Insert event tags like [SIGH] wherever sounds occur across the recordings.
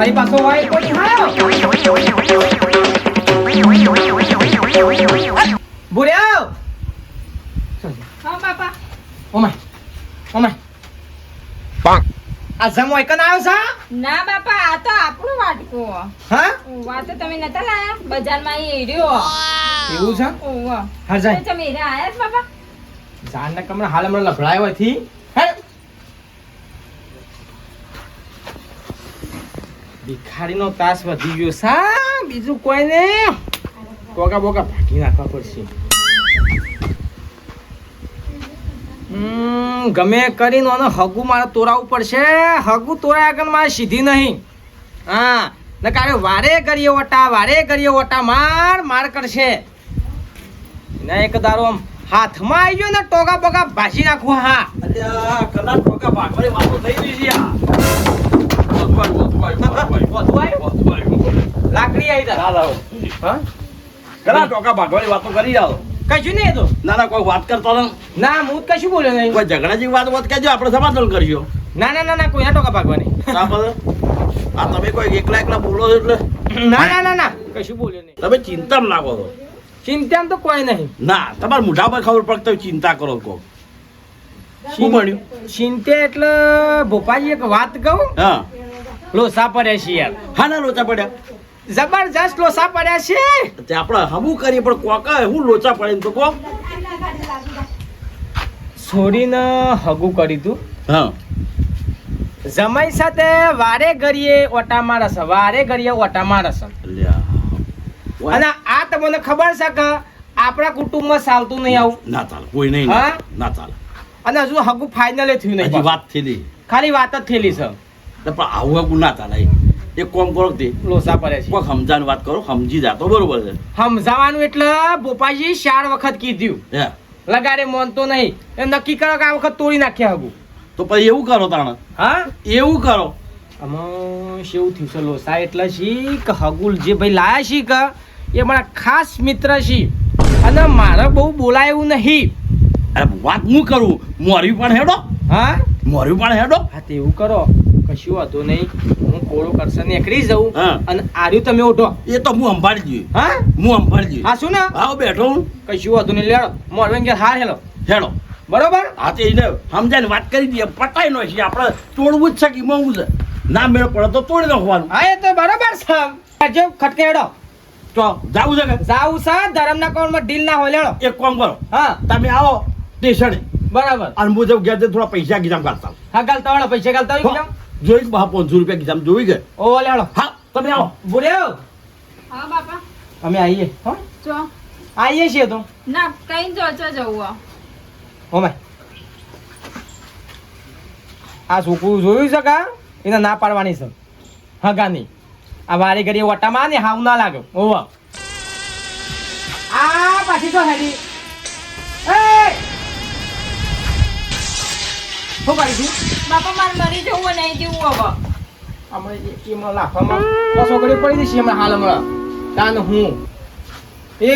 Y કોઈ હા બાપા. ઓમાય ઓમાય. આ જમવાય કન આવ્યો છે ના બાપા આ તો આપણું વાટકો. હા? વાત તો તમે નતા લાયા? બજારમાં અહીં એર્યો એવું છે? ઓવા હા જાય. તમે એરા આયા બાપા? જાન ને કમરા હાલ હમણાં લફડાયો હતી હે તાસ વધી ગયો સા બીજું કોઈ ને ટોકા બોકા ભાગી નાખવા પડશે. ગમે કરીને આને હગું મારે તોરાવું પડશે. હગું તોરાય આગળ મારે સીધી નહીં. હા ને કારે વારે કરીએ ઓટા, વારે કરીએ ઓટા માર માર કરશે. ને, એક દારો આમ હાથમાં આવી ગયો ને ટોકા બોકા ભાસી નાખું, હા. કલાક ટોકા ભાગવાની વાતો થઈ રહી છે? લાકડી આવી તાર. ના, લાવો. હા? કલાક ટોકા ભાગવાની વાતો કરી જાઓ કશું નહીં તો ના ના કોઈ વાત કરતો ના હું કશું બોલ્યો નહીં. કોઈ ઝઘડા જેવી વાત વાત કહેજો આપણે સમાધાન કરજો ના ના ના ના કોઈના ટોકા ભાગવાની. આ તમે કોઈ એકલા એકલા બોલો છો એટલે? ના ના ના ના કશું બોલ્યો નહીં. તમે ચિંતામાં લાગો છો. ચિંતા તો કોઈ નહીં. ના તમારા મોઢા પર ખબર પડતા ચિંતા કરો કો શું બન્યું? ચિંતા એટલે ભોપાજી એક વાત કહું. હા. લોસા પડ્યા છે યાર હા ના લોચા પડ્યા જબરજસ્ત લોચા પડ્યા છે તે આપણે હમું કરીએ પણ કોકા હું લોચા પડે તો કો છોડીને હગું કરી તું. હા. જમાઈ સાથે વારે ઘડીએ ઓટા મારસ વારે ઘડીએ ઓટા મારસ. અને આ તમને ખબર છે કે આપણા કુટુંબમાં ચાલતું નહીં આવું? ના ચાલે કોઈ નહીં ના ચાલે. અને હજુ હગું ફાઇનલ થયું નહીં વાત થયેલી. ખાલી વાત જ થયેલી છે. તો પણ આવું આવું ના ચાલે એક કોમ કરો તે. લોસા પડે છે. કોઈ સમજાની વાત કરો સમજી જાતો બરોબર છે. સમજાવાનું એટલે બોપાજી ચાર વખત કીધું. હે. લગાડે મોનતો નહીં. નક્કી કરો કે આ વખત તોડી નાખ્યા હગું. તો પછી એવું કરો તાણ. હા? એવું કરો. આમાં શેવું થયું છે લોસા? એટલે છે કે હગુલ જે ભાઈ લાયા છે કે એ મારા ખાસ મિત્ર છે અને મારે બહુ બોલાય એવું નહીં. અરે વાત હું કરું? મોરવી પણ હેડો. હા? મોરવી પણ હેડો. હા તે એવું કરો. કશું વાંધો નહીં. હું કોળો કરશે નીકળી જાઉં. હા. અને આર્યું તમે ઉઠો. એ તો હું અંભાળી હા? હું અંભાળી હા શું ને? આવો બેઠો હું. કશું વાંધો નહીં લેડો. મોરવેન કે હાર હેલો. હેડો. બરોબર? હા તે એને સમજાય વાત કરી દઈએ. પટાઈ નો છે આપણે તોડવું જ છે કે મોંઘું છે? ના મેળ પડે તો તોડી નાખવાનું. હા એ તો બરોબર સાહેબ જો ખટકે હેડો. તો જાવું છે કે? જાવું છે ધરમના કોણમાં ડીલ ના હોય લેડો. એક કામ કરો. હા. તમે આવો સ્ટેશને. બરાબર. અને હું જઉં ઘેર થોડા પૈસા ગીજામ ગાલતા. હા ગાલતા વાળા પૈસા ગાલતા હોય જોઈ બા પાંચસો રૂપિયા કીધા જોઈ ગયા ઓ લેડો હા તમે આવો. બોલ્યો? હા બાપા. અમે આવીએ હો. જો. આવીએ છીએ તો. ના કઈ જો જો જવું આ. હોમે. આ છોકરું જોયું છે કા? એને ના પાડવાની છે. હગાની ગાની આ વારી ઘડી વટામાં ને હાવ ના લાગે. ઓવા આ પાછી તો હેડી. શું કરી તું બાપા મારે મરી જવું નહીં જીવવું હવે. અમે એમાં લાફામાં ઘડી પડી જશે હમણાં હાલ હમણાં. તાન હું. એ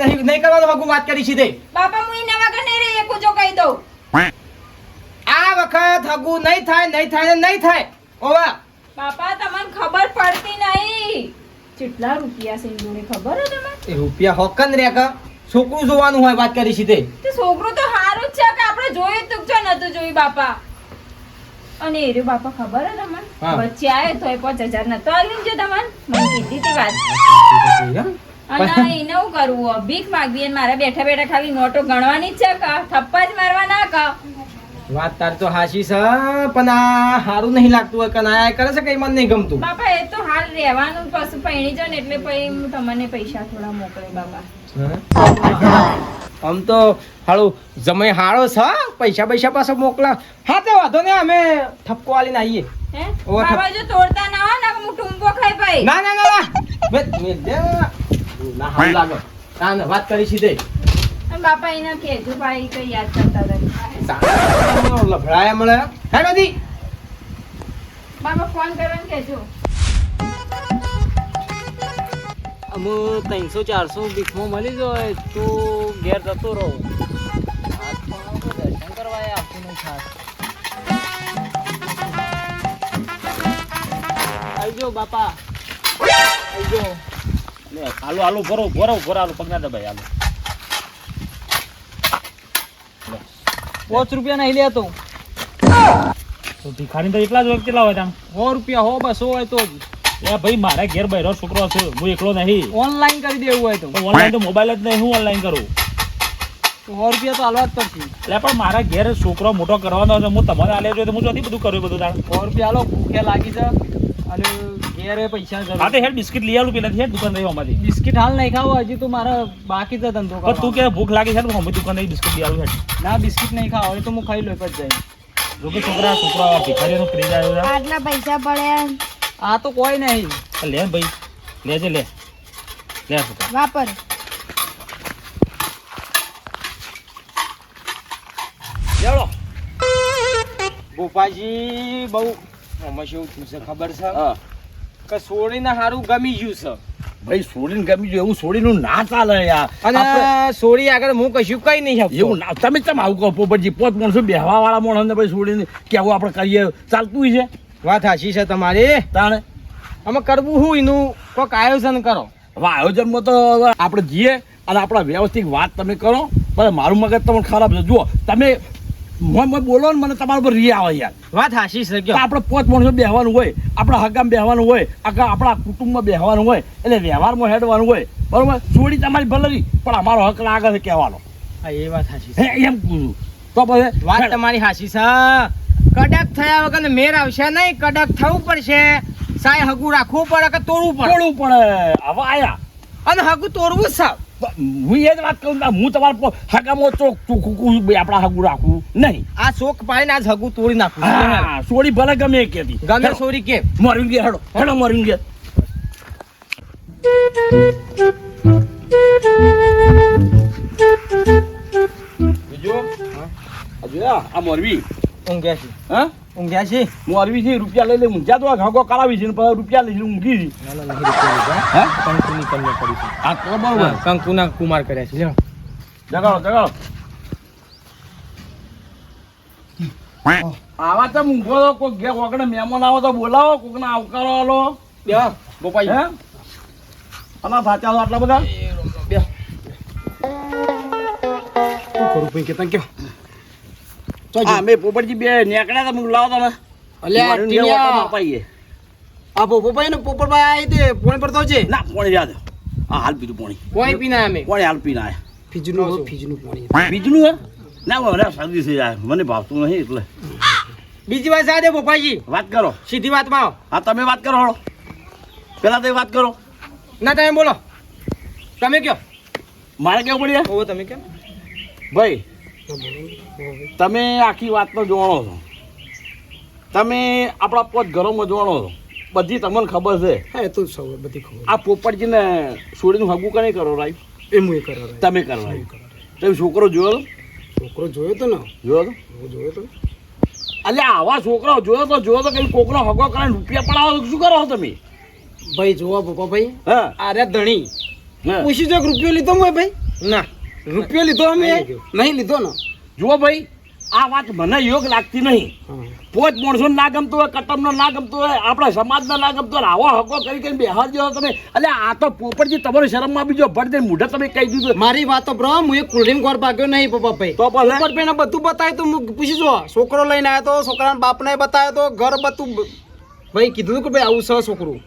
નહીં નહીં કરવાનું હગું વાત કરી સીધે. બાપા હું એના વગર નહીં રહી એકું જો કહી દઉં. આ વખત હગુ નહીં થાય નહીં થાય ને નહીં થાય. ઓવા બાપા તમને ખબર પડતી નહીં. કેટલા રૂપિયા છે એની ખબર હે તમને? એ રૂપિયા હોકન રે કે? છોકરું જોવાનું હોય વાત કરી સીધે. તે છોકરું તો સારું જ છે કે આપણે જોયું તું જો નતું જોયું બાપા. અને એ રહ્યું બાપા ખબર હે તમને. વચ્ચે આવ્યો તો પાંચ હજાર નતો આલ્યું છે તમને? મને કીધી તી વાત. અને એને હું કરવું ભીખ માગવી અને મારા બેઠા બેઠા ખાલી નોટો ગણવાની જ છે કે? થપ્પા જ મારવા ના કા? વાત તાર તો હાશી છે પણ આ સારું નહીં લાગતું હોય કે ના કરે છે કઈ મને નહીં ગમતું? બાપા એ તો હાલ રહેવાનું પાછું પૈણી જો ને એટલે પછી હું તમને પૈસા થોડા મોકલે બાપા. આમ તો હાળું જમાઈ હાળો છે પૈસા પૈસા પાસે મોકલા. હા તે વાંધો ને અમે ઠપકો આલીને આવીએ. ના ને હું ટૂંપો ખાઈ ભાઈ. ના ના વાત કરી સીધે. અને બાપા એને કેજો ભાઈ કઈ યાદ કરતા હતા. લફડાયા મળે. હે નદી? બાપા ફોન કરવાનું કહેજો અમુ ત્રણસો ચારસો ભીખમાં મળી જાય તો ઘેર જતો રહો. દર્શન કરવા હું નહીં ખાસ. આવજો બાપા. આવજો. લે, હાલો હાલો ભરો ભરો ભરો હાલો પગના દબાઈ હાલો. પાંચ રૂપિયા નહીં લેતો તો. ભિખારી તો એટલા જ હોય કેટલા હોય તમે? સો રૂપિયા હો બસ હોય તો જ. એ ભાઈ મારા ઘેર બહેરો છોકરો છે હું એકલો નહીં. ઓનલાઈન કરી દેવું હોય તો. ઓનલાઈન તો મોબાઈલ જ નહીં હું ઓનલાઈન કરું? સો રૂપિયા તો હાલવા જ પડશે. એટલે પણ મારા ઘેર છોકરો મોટો કરવાનો છે હું તમારે આલે જોઈએ તો હું જોતી બધું કર્યું બધું તારે સો રૂપિયા હાલો ભૂખ્યા લાગી છે અને ઘેરે પૈસા જરૂર. હા તો હેડ બિસ્કિટ લઈ આવું પેલા હેડ દુકાન રહી અમારી. બિસ્કિટ હાલ નહીં ખાવું હજી તો મારા બાકી છે ધંધો પણ તું કે ભૂખ લાગી છે ને અમે દુકાન નહીં બિસ્કિટ લઈ આવું હેડ. ના બિસ્કિટ નહીં ખાવ હવે તો હું ખાઈ લઉં પછી જાય જો છોકરા છોકરા ભિખારીનો ક્રેઝ આવ્યો છે. આટલા પૈસા પડ્યા. આ તો કોઈ નહીં. લે ભાઈ. લેજે લે. લે વાપર. ચાલો ગોપાજી બહુ આમાં શું થયું છે ખબર છે? હા. કે સોડીને સારું ગમી ગયું છે. ભાઈ સોડીને ગમી ગયું એવું સોડીનું ના ચાલે યાર. અને સોડી આગળ હું કશું કઈ નહીં શકું એવું ના તમે તમે આવું કહો પોપટજી પોત માણસો બેહવા વાળા માણસને ભાઈ સોડીને કેવું આપણે કરીએ? ચાલતું છે. વાત હાચી છે તમારી. તાણે? અમે કરવું હું એનું? કોઈક આયોજન કરો. હવે આયોજનમાં તો આપણે જઈએ અને આપણા વ્યવસ્થિત વાત તમે કરો. પણ મારું મગજ તમને ખરાબ છે. જુઓ તમે બોલો ને મને તમારા પર રી આવે યાર. વાત હાચી છે કે આપણે પોત માણસો બેહવાનું હોય આપણા હગામ બેહવાનું હોય આખા આપણા કુટુંબમાં બેહવાનું હોય એટલે વ્યવહારમાં હેડવાનું હોય. બરોબર? છોડી તમારી ભલે પણ અમારો હક લાગે છે કહેવાનો. હા એ વાત હાશી એમ પૂછું તો પછી વાત તમારી હાચી છે. કડક થયા વગર મેર આવશે નહીં. કડક થવું પડશે. સાય હગુ રાખવું પડે કે તોડવું પડે? તોડવું પડે. હવે આયા. અને હગુ તોડવું સાવ. હું એ જ વાત કરું હું તમારા હગામાં ચોક ચોખ્ખું કહું આપણા હગુ રાખવું નહીં. આ શોખ પાડીને આજ હગુ તોડી નાખું. સોરી ભલે ગમે કે ગમે સોરી કે. મરી ગયા હેડો. હેડો મરી ગયા. મરવી આ મોરવી. ઊંઘ્યા છે. હા? ઊંઘ્યા છે? મોરવી છે રૂપિયા લઈ લે ઊંઘ્યા તો આ કરાવી છે ને રૂપિયા લઈ ઊંઘી છે. ના ના નહીં રૂપિયા હા? કંકુની કન્યા કરી છે. આ તો બરોબર. કંકુના કુમાર કર્યા છે લ્યો. જગાડો જગાડો. આવા તો ઊંઘો તો કોઈક ઘેર મહેમાન આવો તો બોલાવો કોકને આવકારો આલો. બેહો, ગોપાઈ. હે? આના ભાચા તો આટલા બધા? બે. શું કરું ભાઈ કે કયો? હા મેં પોપટજી બે નીકળ્યા તમે લાવો તમે અલ્યા, અપાઈએ. આ પોપોભાઈ ને પોપટભાઈ તે પોણી પર તો છે? ના પોણી યાદ હા હાલ પીધું પોણી. પોણી પીને અમે. પોણી હાલ પીના આયા. ફીજનું ફીજનું પોણી. બીજનું હે? ના મને શરદી થઈ જાય મને ભાવતું નહીં એટલે. બીજી વાત સાદે પોપાજી વાત કરો. સીધી વાતમાં આવો. હા તમે વાત કરો હળો. પેલા તમે વાત કરો. ના તમે બોલો. તમે કયો? મારે કેવું પડ્યા? ઓ તમે કેમ? ભાઈ તમે આખી વાતમાં જોણો છો. તમે આપણા પોત ઘરોમાં જોણો છો. બધી તમને ખબર છે. હા એ તો સૌ બધી ખબર. આ પોપટજીને છોડીને હગું કને કરો રાઈ એ હું કરો તમે કરો તમે છોકરો જોયો છોકરો જોયો તો ને? જોયો તો? હું જોયો તો? અલ્યા આવા છોકરાઓ જોયો તો જોયો તો કઈ કોકનો હગો કરીને રૂપિયા પડાવો તો શું કરો તમે? ભાઈ જોવા પપ્પા ભાઈ. હા. અરે ધણી હા. પૂછી જો રૂપિયો લીધો મેં ભાઈ. ના. રૂપિયો લીધો અમે? નહીં લીધો ને. જુઓ ભાઈ આ વાત મને યોગ લાગતી નહીં. પોચ માણસો ના ગમતું હોય કટમનો ના ગમતું હોય આપણા સમાજનો ના ગમતો હોય આવો હકો કરી કરીને બેહાર જો તમે. એટલે આ તો પોપટજી તમારી શરમમાં બીજો ભટ દઈને મૂઢે તમે કહી દીધું. મારી વાતો બ્રો હું એક કુલડીમ ઘર ભાગ્યો નહીં પપ્પા ભાઈ. તો ઉપર બધું બતાવ્યું તો હું પૂછી જો છોકરો લઈને આવ્યો તો છોકરાના બાપને બતાવ્યો તો ઘર બધું ભાઈ કીધું કે ભાઈ આવું છે છોકરું.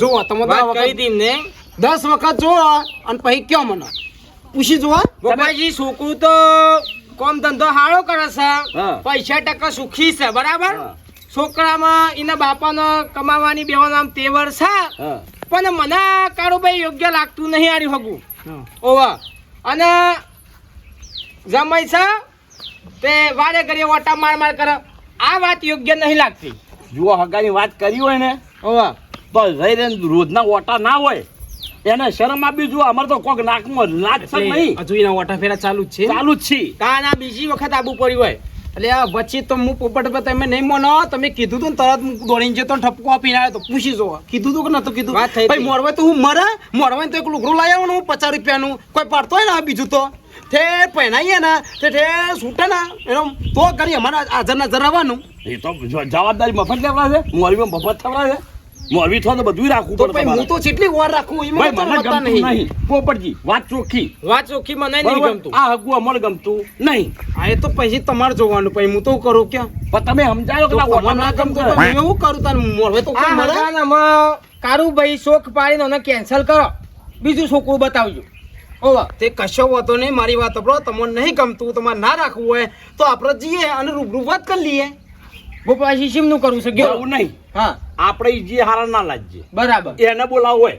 જો તમે દસ વખત દસ વખત જો અને પછી કયો મને. પૂછી જોવા. ગોપાલજી છોકરું તો કોમ ધંધો હાળો કરે છે. પૈસા ટકા સુખી છે બરાબર? છોકરામાં એના બાપાનો કમાવાની બેવાનો આમ તેવર છે. પણ મને કારુભાઈ યોગ્ય લાગતું નહીં આર્યું હગું. ઓવા. અને જમાઈ છે તે વારે ઘરે ઓટા માર માર કરે. આ વાત યોગ્ય નહીં લાગતી. જુઓ હગાની વાત કરી હોય ને ઓવા. બસ રોજના ઓટા ના હોય. એને શરમ આપી જો અમારે તો કોક નાકમાં લાજ છે નહીં? હજુ એના ઓટા ફેરા ચાલુ જ છે. ચાલુ જ છે. કાના બીજી વખત આબુ પડ્યું હોય. એટલે આ વચ્ચે તો હું પોપટ પર તમે નહીં માનો તમે કીધું તું તરત હું દોડીને જતો ઠપકો આપીને આવ્યો તો પૂછી જો કીધું તું કે નતું કીધું? વાત થઈ ભાઈ હતી. મોરવાય તો હું મરે? મોરવાય તો એક લુગડું લઈ આવું ને હું પચાસ રૂપિયાનું. કોઈ પાડતો હોય ને બીજું તો? તે પહેરાઈએ ને તે ઠે છૂટે ને. એનો તો કરી અમારા હાજર નાજર આવવાનું એ તો જવાબદારી મફત લેવડાવે છે. મફત થવડાવે મોરબી થો તો બધું રાખવું તો પડે હું તો જેટલી વાર રાખું એમાં મને તો નહીં. નહીં. પોપટજી વાત ચોખ્ખી. વાત ચોખ્ખી મને નહીં ગમતું. આ હગું અમારે ગમતું નહીં. એ તો પછી તમારે જોવાનું પછી હું તો કરું ક્યાં? પણ તમે સમજાયો કે ના ગમતું? ગમતું? હું એવું કરું તાર મોરવે તો આ કોઈ કારુભાઈ શોખ પાડીને એને કેન્સલ કરો. બીજું છોકરું બતાવજો. ઓવા તે કશો વાતો નહીં મારી વાત સાંભળો. તમને નહીં ગમતું તમારે ના રાખવું હોય તો આપણે જઈએ અને રૂબરૂ વાત કરી લઈએ. ગોપાલજી શીમનું કરવું છે. ગયો. નહીં. હા. આપણે જે હારા ના લાગીએ બરાબર. એને બોલાવો હોય.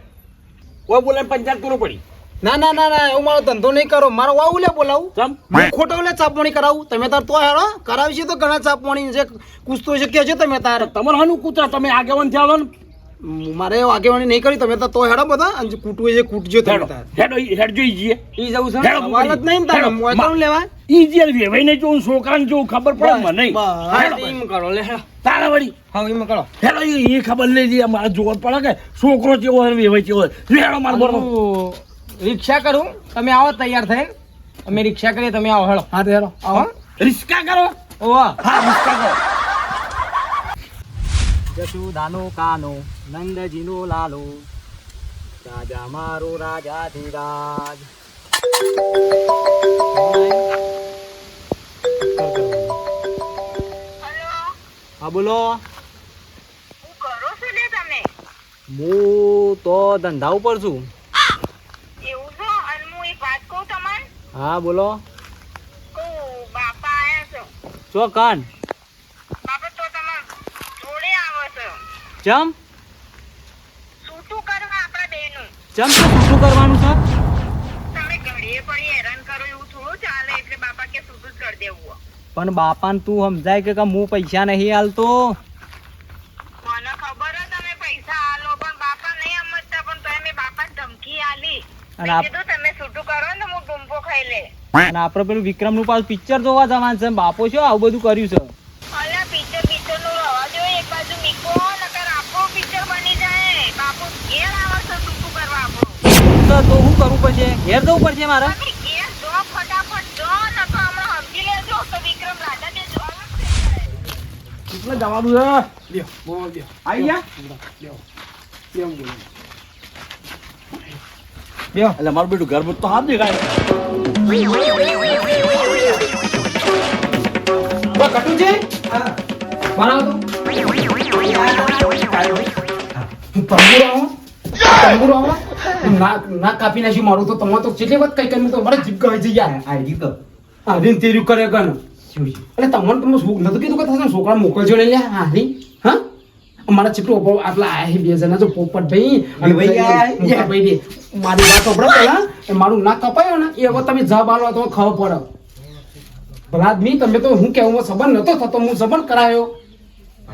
કોઈ બોલે પંચાયત કરવું પડી. ના ના ના ના એવું મારો ધંધો નહીં કરો. મારો વાવ લે બોલાવું. હું ખોટો લે ચાપવાણી કરાવું. તમે તાર તો હેરો. કરાવી છે તો ઘણા ચાપવાણી છે કુસ્તો છે કે છે તમે તાર. તમારે હાનું કૂતરા? તમે આગેવાન થયા ને મારે આગેવાની નહીં કરી. તમે તો હેડો બધા. અને કૂટવું છે કૂટજો તમે હેડો. તાર. હેડો હેડજો ઈ જીએ ઈ જવું છે સવાલ જ નહીં તારે. મોય લેવા? ઈ જે વેવાઈને જોઉં છોકરાને જોઉં ખબર પડે મને. એમ કરો લે તારા વળી. હા એમ કરો. હેલો ઈ ખબર લઈ મારે જોર પડે કે છોકરો કેવો હોય ને વેવાઈ કેવો હોય. માર બોલો રિક્ષા કરું. તમે આવો તૈયાર થઈને. અમે રિક્ષા કરીએ તમે આવો હેલો. હા હેલો. આવો. રિક્ષા કરો? ઓવા હા રિક્ષા કરો. જસુદાનો કાનો નંદજીનો લાલો. રાજા મારો રાજા ધીરાજ હા બોલો. હું કરો છો ને તમે હું તો ધંધા ઉપર છું. એવું છો અને હું એક વાત કહું તમને હા બોલો. બાપા આયા છો ચો કાન? બાપા તો તમે જોડે આવો છો ચમ છૂટું કરવા આપણા બેનું? ચમ તો શું કરવાનું છે તમે ઘડીએ પડી હેરાન કરો એવું થોડું ચાલે એટલે બાપા કે છૂટું જ કરી દેવું પણ બાપાને તું સમજાય કે હું પૈસા નહીં હાલતો મને ખબર જ તમે પૈસા આલો પણ બાપા નહીં સમજતા પણ તો મેં બાપા ધમકી આલી અને મેં આપ- કીધું તમે છૂટું કરો ને હું ડુંબો ખાઈ લે અને આપણે પેલું વિક્રમનું પાછું પિક્ચર જોવા જવાનું છે બાપો શું આવું બધું કર્યું છે. અલ્યા પિક્ચર પિક્ચરનું રવા દો એક બાજુ મીકો નકર આપણું પિક્ચર બની જાય. બાપો ઘેર આવે છે છૂટું કરવા આપણું તો હું કરવું પડશે ઘેર જવું પડશે મારે તમે ઘેર જો ફટાફટ જો નકર હમણાં સમજી લેજો તો વિક્રમ રાજા બે જો કેટલે જવાનું છે લ્યો બોલ લ્યો આઈ ગયા કેમ બોલો એટલે મારું બેટું ઘર તો હાથ દેખાય કટુજી બનાવો તો તંબુરો આવો તંબુરો આવો ના ના કાપી નાખ્યું મારું તો તમારે તો કેટલી વખત કઈ કર્યું તો મારે જીભ ગઈ છે યાર આ જીભ હા રીન તેર્યું કરે ગન એટલે તમને તમે નતું કીધું કે તમે છોકરા મોકલજો ને લ્યા. હારી હા? અમારા ચેટલું અભાવ આટલા આયા છે બે જણા જો પોપટભાઈ અને ભાઈ ભાઈ બે. મારી વાત સાંભળો પહેલા એ મારું ના કપાયો ને એ હવે તમે જવાબ આલો તો ખબર પડે. ભલા આદમી તમે તો હું કેવું સંબંધ નતો થતો હું સંબંધ કરાયો.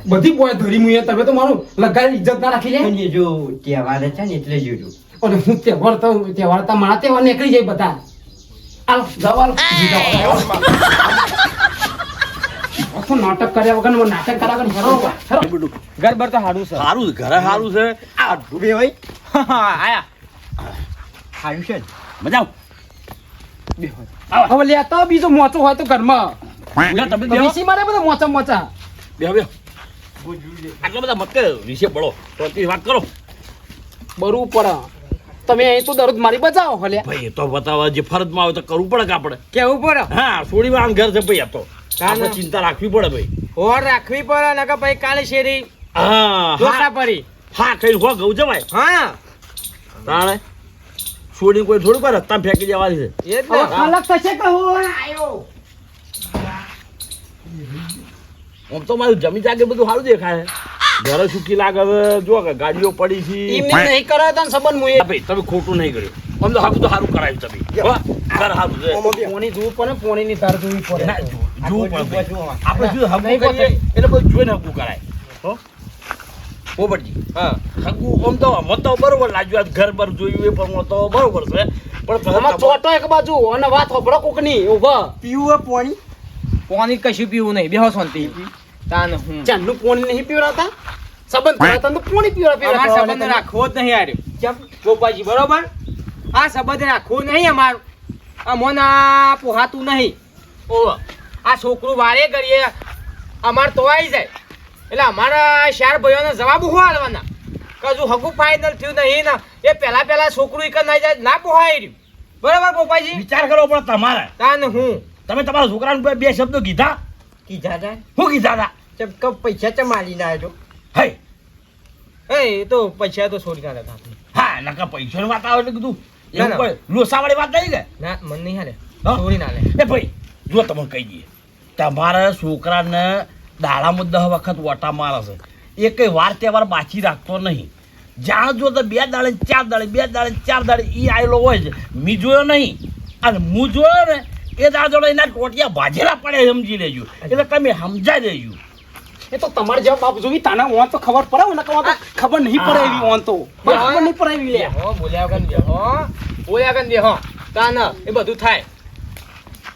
બધી બોય ધરી મુએ તમે તો મારું લગાડી ઇજ્જત ના રાખી લે. જો તહેવાર છે ને એટલે જોજો. અને હું તહેવાર તો તહેવાર તો મારા તહેવાર નીકળી જાય બધા. આલ જાઓ આલો. [LAUGHS] આખો નાટક કર્યા વગર ને નાટક કર્યા વગર હેરો હેરો ઘર બર તો સારું છે. સારું છે સારું છે. આ ડૂબે ભાઈ આયા. સારું છે મજા હવે લે બીજો મોચો હોય તો ઘરમાં. આવ તમે તો બેહો. વીસી મારે બધા મોચા મોચા. બેહો બેહો આટલા બધા મત કરે વિશે પડો તો વાત કરો. બરવું પડે. તમે અહીં તો દરરોજ મારી બચાવો ભલે ભાઈ તો બતાવવા જે ફરજમાં આવે તો કરવું પડે કે આપણે? કેવું પડે? હા થોડી વાર ઘર છે ભાઈ આ તો. આપણે ના. ચિંતા રાખવી પડે ભાઈ. હોર રાખવી પડે નકર ભાઈ કાલે શેરી. હા હા. પડી. હા કઈ હો ગઉ જવાય હા. તાણે છોડી કોઈ થોડું કોઈ રસ્તા ફેંકી દેવાની છે. એ જ ખાલક થશે કે હો? આયો. આમ તો મારું જમી જાગે બધું સારું દેખાય. ઘરે સુકી લાગે હવે. જો કે ગાડીઓ પડી છે. એમને નહીં કરાય તને સંબંધ મુએ. ભાઈ તમે ખોટું નહીં કર્યું. આમ તો હારું તો સારું કરાયું તમે. ઘર સારું છે. પોણી જોવું પડે પોણી ની તાર જોવી પડે. જોવું પડે. આપણે શું હગું કરીએ એટલે બધું જોઈને હગું કરાય. હો? પોપટજી. હા. હગું આમ તો મને તો બરોબર લાગ્યું. ઘર પર જોયું એ પણ તો બરોબર છે. પણ આમાં ચોટો એક બાજુ અને વાત હોભળો કોકની ઊભા. પીવું પાણી? પાણી કશું પીવું નહીં. બેહો શાંતિ. તાન હું. ચાંદનું પોણી નહીં પીવડાવતા સંબંધ કરાતા તો પાણી પીવડા અમાર પીવડા સંબંધ રાખવો જ નહીં આર્યો ગોપાજી બરોબર? આ સંબંધ રાખવો નહીં અમારો. આ મોના પોહાતું નહીં. ઓવ આ છોકરું વારે કરીએ અમારે તો આવી જાય. એટલે અમારા ચાર ભાઈઓને જવાબ હું આલવાના કજુ હગું ફાઇનલ થયું નહીં ને. એ પહેલા પહેલા છોકરું એક ના જાય ના પોહાઈ રહ્યું. બરાબર પોપાજી? વિચાર કરવો પડે તમારે. તાને હું? તમે તમારા છોકરાને બે- બે શબ્દો કીધા? કીધા તા? હું કીધા હતા ચમ પૈસા ચમાલી ના આવ્યો હે એ તો પૈસા તો છોડી ના લેતા હા નકા પૈસાની વાત આવે એટલે કીધું. લોસાવાળી વાત નહીં કે? ના મન નહીં હાલે? છોડી ના લે એ ભાઈ જો તમને કહી દઈએ. તમારા છોકરાને દાડામાં દહ વખત ઓટા મારે છે. એ કઈ વાર તહેવાર બાકી રાખતો નહીં. જ્યાં જો તો બે દાડે ને ચાર દાડે બે દાડે ને ચાર દાડે એ આવેલો હોય છે. મી જોયો નહીં. અને હું જોયો ને એ જોડે એના ટોટિયા ભાજેલા પડે સમજી લેજો. એટલે તમે સમજાઈ દેજો. એ તો તમારે જવાબ બાપ જોવી તાના ઓન તો ખબર પડે ને તો ખબર નહીં પડે એવી ઓન તો. ખબર નહીં પડે એવી લે. હો બોલ્યા કન દે હો. બોલ્યા કન દે હો તાના એ બધું થાય.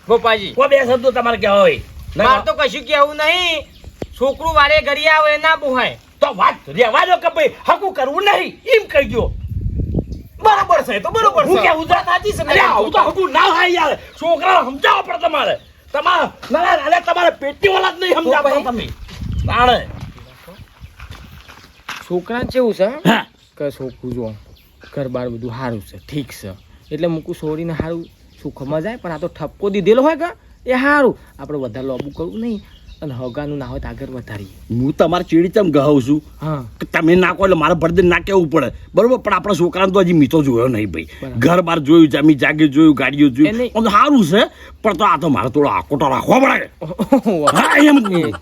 ગોપાજી કો બે શબ્દો તમારે કહેવા હોય? માર તો કશું કેવું નહીં. છોકરું વારે ઘરી આવે ના પોહાય તો વાત રેવા દો કે ભાઈ હકું કરવું નહીં. એમ કહી ગયો બરાબર છે તો બરાબર હું કે છે? સાચી છે આવું તો હકું ના થાય યાર. છોકરા સમજાવો પડે તમારે. તમારે ના અરે તમારે પેટી વાળા જ નહીં સમજાવતા તમે. તાણે. છોકરા કેવું છે કે છોકરું જો ઘર બાર બધું સારું છે ઠીક છે. એટલે મૂકું છોડીને સારું સુખમાં જાય પણ આ તો ઠપકો દીધેલો હોય કે? એ સારું આપણે વધારે લોબુ કરવું નહીં. અને હગાનું ના હોય તો આગળ વધારીએ. હું તમારે ચીડી ચમ ગહાઉં છું? હા. કે તમે નાખો એટલે મારે ભરદે ના કહેવું પડે. બરોબર? પણ આપણા છોકરાને તો હજી મીઠો જોયો નહીં ભાઈ. ઘર બાર જોયું જમી જાગે જોયું ગાડીઓ જોયું. આમ સારું છે. પણ તો આ તો મારે થોડો આકોટો રાખવો પડે. હા એમ.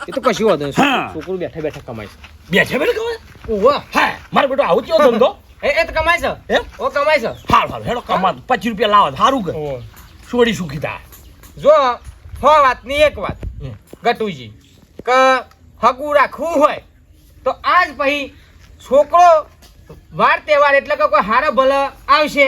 એ તો કશું વાંધો છોકરું બેઠા બેઠા કમાય બેઠે બેઠે કહે ઓહો હા મારે બેટો આવું કયો ધંધો? એ એ તો કમાય છે. એમ ઓ કમાય છે. હાલ હાલ હેડો કમા પચીસ રૂપિયા લાવો સારું કે. છોડી સુખી થાય. જો હો વાતની એક વાત. ગટુજી કે હગું રાખવું હોય તો આજ પછી છોકરો વાર તહેવાર એટલે કે કોઈ હારા ભલે આવશે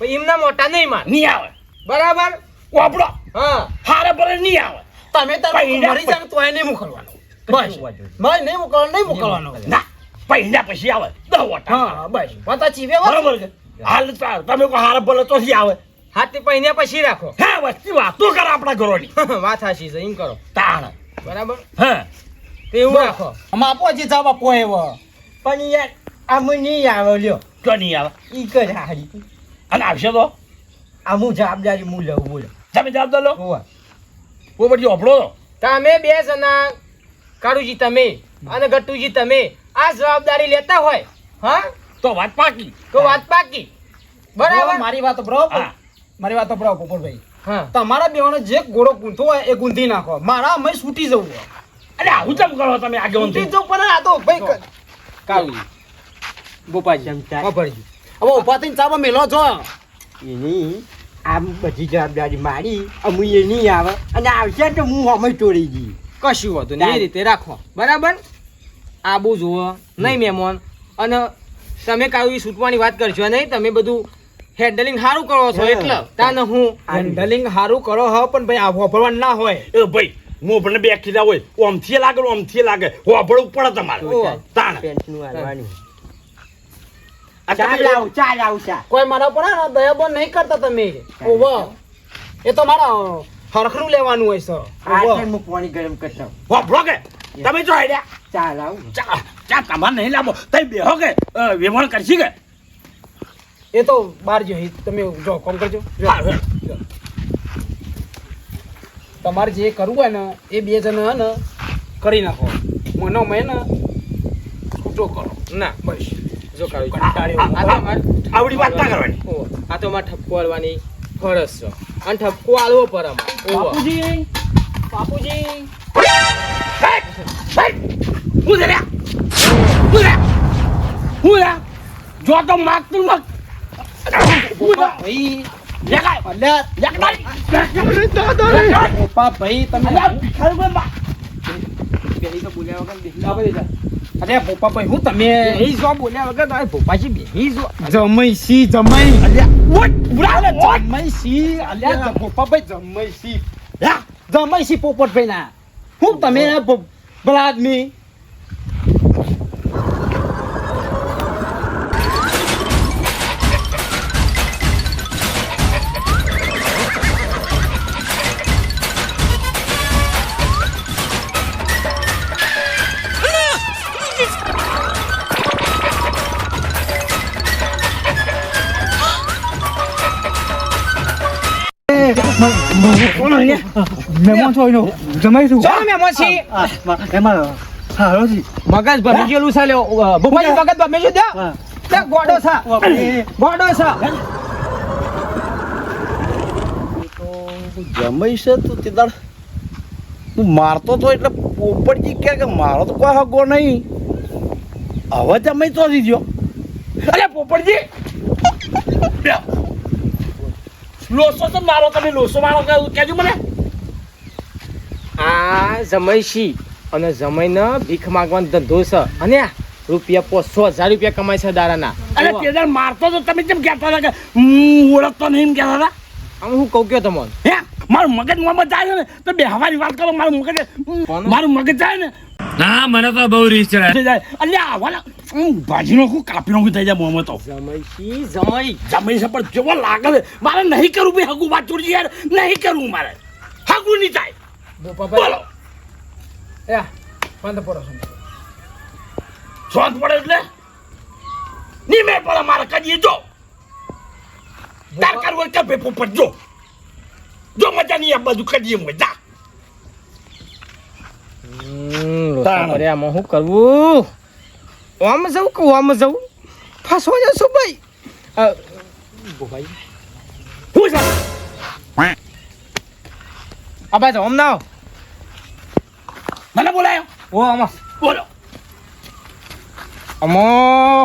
એમના મોટા નહીં માર નહીં આવે. બરાબર? કોપડો હા. હારા ભલે નહીં આવે. તમે તારા મરી જાવ તોય નહીં મોકલવાનો. બસ. મારે નહીં મોકલવાનો નહીં મોકલવાનો. ના. પૈડા પછી આવે. દહ વટા. હા બસ. વાતા ચીવે બરાબર છે. હાલ તો તમે કોઈ હારા ભલે તો આવે. હાથી પહેને પછી રાખો. હે વસ્તી વાતો કર આપણા ઘરોની. વાત હાચી છે એમ કરો. તાણ. બરાબર? હા. તો એવું રાખો. આમાં આપો જે જવાબ આપો એવો. પણ યાર આમ નહીં આવે લ્યો. તો નહીં આવે. ઈ કરે હારી. અને આવશે તો? આમ હું જવાબદારી હું લઉં બોલો. તમે જવાબ લો. હોવા. પોપટજી ઓપડો તો તમે બે જણા કાળુજી તમે અને ગટ્ટુજી તમે આ જવાબદારી લેતા હોય હા? તો વાત પાકી. તો વાત પાકી. બરાબર? મારી વાત બરાબર. મારી વાત બરાબર પોપટભાઈ હા. તમારા બેવાનો જે ઘોડો ગૂંથો હોય એ ગુંથી નાખો. મારા અમે છૂટી જવું હોય. અરે આવું ચમ કરો તમે આગે છૂટી જવું પણ આ તો ભાઈ ક- કાળુજી ગોપાજી. વાપરજી હવે ઊભા થઈને ચાબા મેલો છો. એની આમ બધી જવાબદારી મારી અમુ એ નહીં આવે. અને આવશે તો હું અમે તોડી જઈ કશું હોતું નહીં. એ રીતે રાખો. બરાબર? આબુ જુઓ. નહીં મહેમાન. અને તમે કાવી છૂટવાની વાત કરશો નહીં તમે બધું હેન્ડલિંગ સારું કરો છો. એટલે. તાને હું હેન્ડલિંગ સારું કરો હો પણ ભાઈ આ વાપરવાનું ના હોય. એ ભાઈ હું પણ બે કીધા હોય. ઓમથી લાગે ઓમથી લાગે. હોભળવું પડે તમારે. તાણ. કોઈ મારા પર આ નહીં કરતા તમે. ઓવો એ તો મારા હરખરું લેવાનું હોય સર. હું પાણી ગરમ કરતા હોઉં. હોભળો કે? તમે જો આઈડિયા ચાલ આવ. ચા ચા તમારે નહીં લાવો તમે બેહો કે વેવણ કરશી કે? એ તો બહાર જો તમે જો કોમ કરજો. તમારે જે કરવું હોય ને એ બે જણ હે ને કરી નાખો મને મેં ને છૂટો કરો ના બસ જો આવડી વાત ના કરવાની. આ તો અમારે ઠપકો આલવાની ફરજ છે અને ઠપકો આલવો પર અમારે બાપુજી બાપુજી! હું હું રહ્યા? જો તો માગતું મગ? ભાઈ. અરે ભોપા ભાઈ હું તમે બેહી જો બોલ્યા વગર તો ભોપાજી બેહી જો જમઈ સી જમઈ અલ્યા. જમઈ સી અલ્યા ભાઈ જમઈ સી જમઈ સી પોપટ ભાઈ ના હું તમે ભલા આદમી મહેમાન છો એનો છું એમાં સારો છે મગજ ભમી ગયેલું છે લ્યો ભૂપાજી મગજ ભમી ગયું દે હા. તે ગોડો છે ગોડો છે જમાઈ છે તો તે દાડ હું મારતો તો એટલે પોપટજી કે કે મારો તો કોઈ હગો નહીં હવે જમાઈ તો ગયો અરે પોપટજી. લોસો તો મારો તમે લોસો મારો કે- કહેજો મને. આ જમૈશી અને જમૈને ભીખ માંગવાનો ધંધો છે. અને રૂપિયા પાંચસો હજાર રૂપિયા કમાય છે દારાના. અરે તે દાડ મારતો તો તમે કેમ કહેતા હતા કે હું ઓળખતો નહીં કહેતા હતા? આમ હું કહું કયો તમને? હે મારું મગજ મોમાં જાય ને તો બે હવાની વાત કરો મારું મગજ મારું મગજ જાય ને. ના મને તો બહુ રીસ ચડે જાય. અલ્યા આવાના હું ભાજીનો હું કાપી નાખું થઈ જાય મોમાં તો. જમૈશી જમઈ. જમી પણ જેવો લાગે છે. મારે નહીં કરવું ભાઈ હગું વાત છોડજી યાર. નહીં કરવું મારે. હગું નહીં થાય. બોલો. શોધ પડે એટલે? નહીં મેં પડે મારે કદી જો. તાર કરવું કે ભાઈ પોપટ જો. જો મજા નહીં આ બધું કદી મજા તાણ. અરે આમાં શું કરવું? ઓમ જવું કે ઓમ જવું ફસવા જશો ભાઈ? હું ઓમ ના મને બોલાયો? ઓ આમાં. બોલો.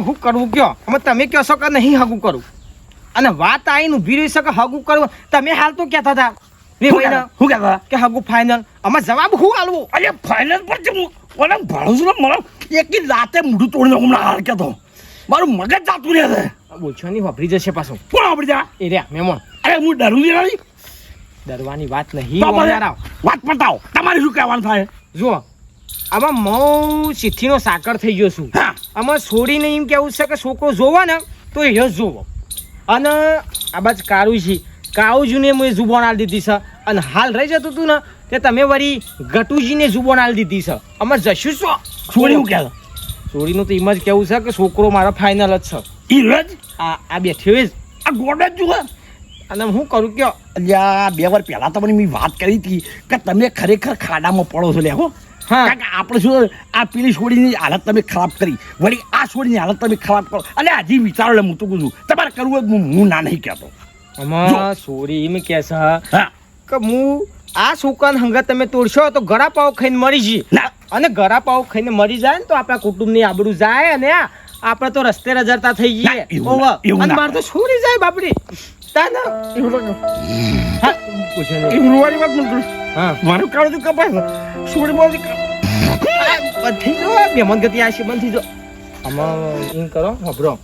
શું કરવું કયો? અમે તમે કહો છો કે નહીં હગું કરું? અને વાત આવીને ઊભી રહી શકે હગું કરવું તમે હાલ તો કહેતા હતા. શું કહેતા? કે હગું ફાઇનલ આમાં જવાબ શું આલવું? અરે ફાઇનલ પર ભણું ઓલા ભાડું છું મને એકી રાતે મોઢું તોડી નાખું હમણાં હાર તો મારું મગજ જાતું રહે છે. નહીં વાપરી જશે પાછું. કોણ વાપરી જા એ રે મેમણ. અરે હું ડરું નહીં રાણી. ડરવાની વાત નહીં તો. વાત પતાવો. તમારે શું કહેવાનું થાય? જુઓ આમાં મઉ ચિઠ્ઠીનો સાકર થઈ ગયો છું. આમાં છોડીને એમ કેવું છે કે છોકરો જોવો ને તો એ જ જોવો. અને આ બાજ કારું છે કાળુજીને મેં જુબાન આલી દીધી છે. અને હાલ રહી જતું હતું ને તે તમે વળી ગટુજીને જુબાન આલી દીધી છે. આમાં જશું છો છોડી હું કહેતો છોડીનું તો એમ જ કેવું છે કે છોકરો મારો ફાઇનલ જ છે. ઈ રજ? આ આ બેઠ્યો જ. આ ગોડ જ જુઓ અને હું કરું કયો? અલ્યા બે વાર પહેલા તમને મેં વાત કરી હતી કે તમે ખરેખર ખાડામાં પડો છો લે હો. કે આપણે શું આ પેલી છોડીની હાલત તમે ખરાબ કરી. વળી આ છોડીની હાલત તમે ખરાબ કરો. એટલે હજી વિચારો લે હું તો કહું છું. તમારે કરવું તો હું ના નહીં કહેતો. આમાં છોડી એમ કે છે કે હું આ સુકન હંગત તમે તોડશો તો ગળા પાવ ખાઈને મરી જઈ અને ગળા પાવ ખાઈને મરી જાય ને તો આપણા કુટુંબની આબરૂ જાય અને આપણે તો રસ્તે રજરતા થઈ જઈએ. અને માર તો છોડી જાય બાપડી. તા ના. હા, પૂછો નહીં. એ રૂવારી વાત નથી હા. મારું કાળું તો કપાય છોડી બોલી બધી જો બેમન ગતિ આ છે બંધ થઈ જો. આમાં ઇન કરો હબરો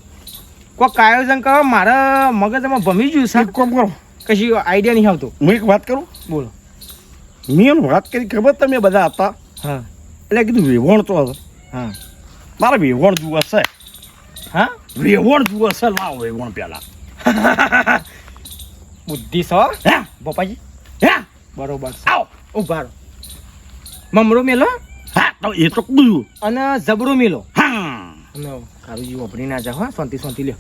કોક આયોજન કરો મારા મગજમાં ભમી ગયું સાહેબ કોમ કરો. કશી આઈડિયા નહીં આવતો. હું એક વાત કરું? બોલો. મેં એમ વાત કરી ખબર તમે બધા હતા? હા. એટલે કીધું વેવણ તો હતો હા. મારે વેવણ જુઓ છે. હા? વેવણ જુઓ છે? લાવ વેવણ પેલા [LAUGHS] બુદ્ધિ છો હે. પપ્પાજી હે? બરોબર આવો. ઊભા મમરો મેલો? હા તો એ તો કુજુ અને જબરો મેલો? હા. કાળુજી વપરી ના જાઓ હા. શાંતિ શાંતિ લ્યો.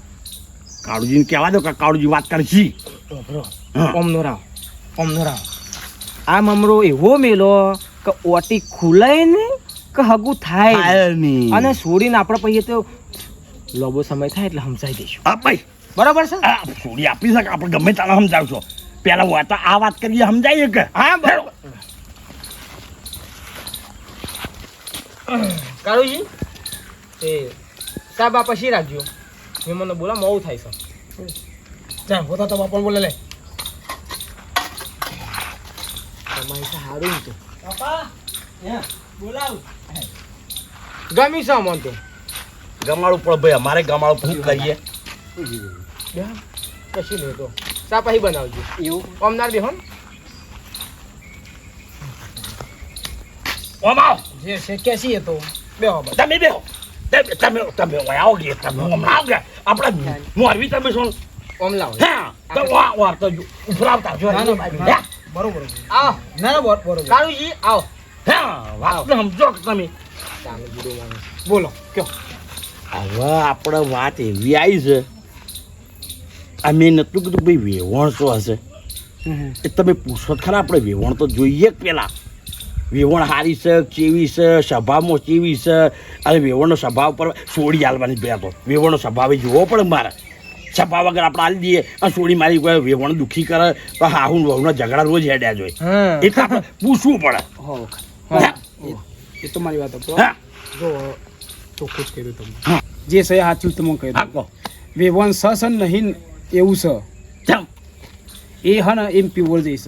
કાળુજીને કહેવા દો કે કાળુજી વાત કરે છે. હા. ઓમનો રાવ. ઓમનો રાવ. આ મમરો એવો મેલો કે ઓટી ખુલાય ને કે હગું થાય. અને છોડીને આપણે પછી તો લોબો સમય થાય એટલે સમજાઈ દઈશું. હા ભાઈ. બરાબર છે? આ છોડી આપી શકે આપણે ગમે તારે સમજાવશો પેલા વાત આ વાત કરીએ સમજાઈએ કે? હા બરાબર કાળુજી એ સાબા પછી રાખજો. મેં મને બોલા મોઉ થાય છે. ચાલ હોતા તો બાપણ બોલે લે. તમારી તો સારું ને તો. ગમી છે તો. ગમાડું પણ ભાઈ અમારે ગમાડું શું કરીએ? કશું નહીં તો. સાપાહી બનાવજો. એવું? ઓમનાર બેહો ને. ઓમ આવો. જે છે કેસી એ બેહો તમે બેહો. તમે તમે આવો કે તમે હમણાં આવો કે આપણે મોરવી તમે શું ઓમ લાવો. હા તો વા વા તો ઉભરાવતા જો. ના, ના, હા. બરોબર આવો. ના ના બરોબર. કાળુજી આવો. હા વાત સમજો તમે. બોલો કયો? હવે આપણે વાત એવી આવી છે. આ મેં નતું કીધું ભાઈ વેવણ શું હશે? એ તમે પૂછો ખરા આપણે વેવણ તો જોઈએ જ પહેલાં વેવણ હારી છે ચેવી છે સ્વભાવમાં ચેવી છે? અને વેવણનો સ્વભાવ પર સોડી હાલવાની બે તો વેવણનો સ્વભાવ જોવો પડે મારે. સ્વભાવ વગર આપણે આલી દઈએ. અને સોડી મારી કોઈ વેવણ દુઃખી કરે તો હા હું વહુના ઝઘડા રોજ હેડ્યા જોઈએ એટલે આપણે પૂછવું પડે. એ તો મારી વાત હતો હા. જો ચોખ્ખું જ કર્યું તમે. જે છે સાચું તમે કહ્યું વેવણ સ છે નહીં એવું છે એ હા ને એમ પ્યોર જઈશ.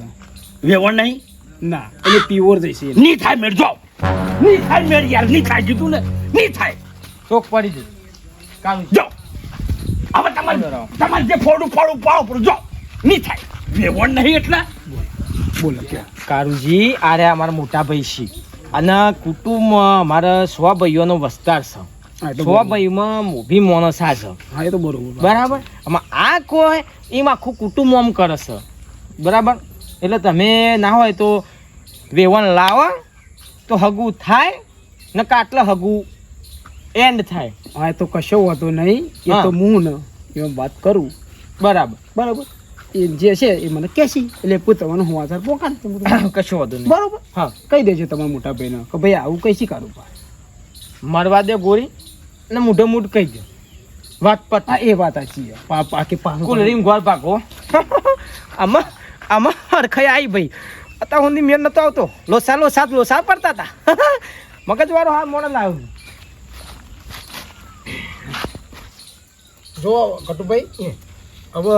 વેવણ નહીં? ના એટલે પ્યોર જઈશે નહીં થાય મેળ જો નહીં થાય મેળ યાર નહીં થાય કીધું ને. નહીં થાય. ચોક પડી જઈ કામ જો હવે તમારે તમારે જે ફોડું ફોડું પાડો પડું જો નહીં થાય. વેવણ નહીં એટલે? બોલો કે કારુજી આરે અમારા મોટા ભાઈ છે. અને કુટુંબ મારા સો ભાઈઓનો વસ્તાર છે. સો ભાઈમાં મોભી માણસ આ છે. હા એ તો બરોબર. બરાબર? આમાં આ કોઈ એમ આખું કુટુંબ આમ કરે છે. બરાબર? એટલે તમે ના હોય તો વેવણ લાવો તો હગું થાય ને કાટલે હગું એન્ડ થાય. હા એ તો કશો વાંધો નહીં. એ હા. તો હું. ને એમ વાત કરું. બરાબર. બરાબર. એ જે છે એ મને કહેશી. એટલે પોતાનું હું આધાર પોકાડ [COUGHS] કશો વાંધો નહીં. બરાબર. હા. કહી દેજો તમારા મોટા ભાઈને. કે ભાઈ આવું કઈ શીખાડું મરવા દે ગોરી ને મૂઢો મૂઢ કહી દે. વાત હા એ વાત સાચી છે. પા પાકે પાછું કુલ રીમ ગોળ પાકો. [LAUGHS] આમાં આમાં હરખાઈ આવી ભાઈ. અત્યાર સુધી મેળ નતો આવતો. લોસા લોસા લોસા પડતા હતા [LAUGHS] મગજ વાળો હા મોડા લાવ્યો. જો કટુભાઈ હવે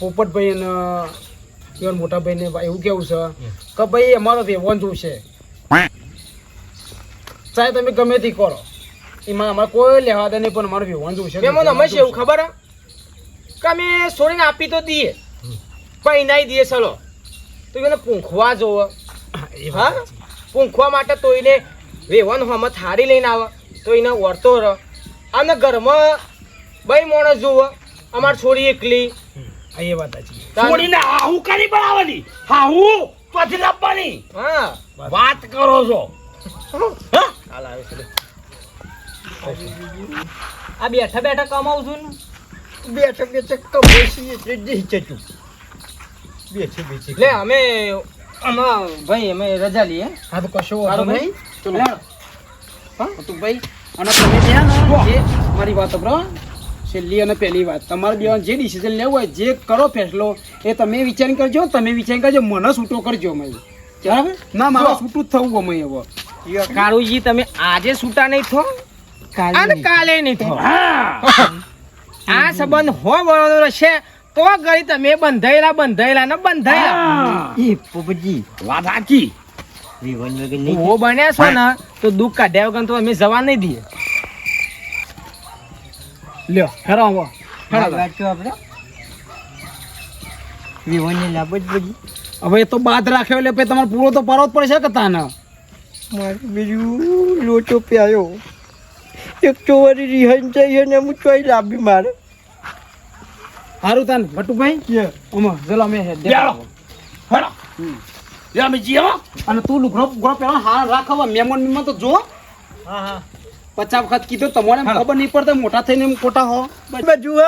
પોપટભાઈ અને મોટા ભાઈને એવું કેવું છે કે ભાઈ અમારો વેવન જોશે ચાહે તમે ગમે તે કરો. એમાં અમારે કોઈ લેવા દે નહીં પણ અમારું વેવન જોશે મેમોન અમે છે એવું ખબર? કે અમે છોડીને આપી તો દઈએ. પણ નહીં દઈએ ચલો. તો એને પૂંખવા જોવો. હા? પૂંખવા માટે તો એને વેવન હમત થારી લઈને આવે. તો એના વર્તો રહ. અને ઘરમાં બે માણસ જુઓ અમારે છોડી એકલી. એ વાત સાચી. છોડીને હાહુ કરી બનાવવાની. હાહુ પછી લપવાની હા. વાત કરો છો. હા? હાલ આવે છે. આ બેઠા બેઠા કમાવું છું ને. બેઠા બેઠા કમાઈ છે જઈ ચચું બેઠે બેઠે. લે અમે આમાં ભાઈ અમે રજા લઈએ. હા તો કશો વાંધો સારું નહીં. ચલો. લેણો. હા તો ભાઈ અને તમે ત્યાં જે મારી વાત સાંભળો છેલ્લી અને પહેલી વાત. તમારે બે જે ડિસિઝન લેવું હોય જે કરો ફેસલો એ તમે વિચાર કરજો તમે વિચાર કરજો મને છૂટો કરજો અમે. બરાબર? ના મારો છૂટું જ થવું અમે હવે કાળુજી તમે આજે છૂટા નહીં થો? અને કાલે નહીં થો? આ સંબંધ હો બરોબર છે તો ગઈ તમે બંધાયેલા બંધાયેલા ને બંધાયેલા. એ પોપટજી વાત સાચી. વિવન વગર નહીં હો બન્યા છો ને તો દુઃખ કાઢ્યા વગર તો અમે જવા નહીં દઈએ. લ્યો હેરો હવે તો હવે બાદ રાખ્યો એટલે પછી તમારે પૂરો તો પાડવો જ પડશે કે તાને? બીજું લોચો પ્યાયો. એક ચોવારી રિહાઈન થઈ અને હું ચોઈ લાવી મારે. સારું તાન ચલો અમે દે. ચાલો. હેડો. લે અમે જઈએ અને તું લુગડો બુગડો પહેલા હાર રાખ મહેમાન મહેમાન તો જો હા હા. પચાસ વખત કીધું તમારે ખબર નહીં પડતા મોટા થઈને એમ ખોટા હો. બધું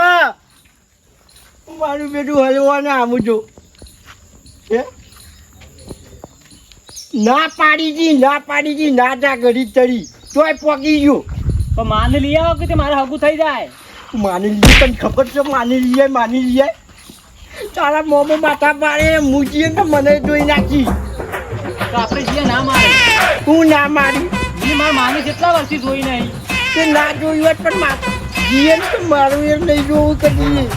મારું બેટું હલવાને આમ જો. ના પાડી દી ના પાડી દી ના જા ઘડી ચડી. તોય પોકી ગયો. તો માની લઈ આવો કે તે મારે હગું થઈ જાય? માની લઈએ તને ખબર છે માની લઈએ માની લઈએ તારા મોમો માથા પાડે મૂકીએ તો મને જોઈ નાખી. તો આપણે જે ના મારી તું ના મારી. જે મારા માને કેટલા વર્ષથી જોઈ નહીં. તે ના જોયું હોત પણ જીએ તો મારું એ નહીં જોવું કદી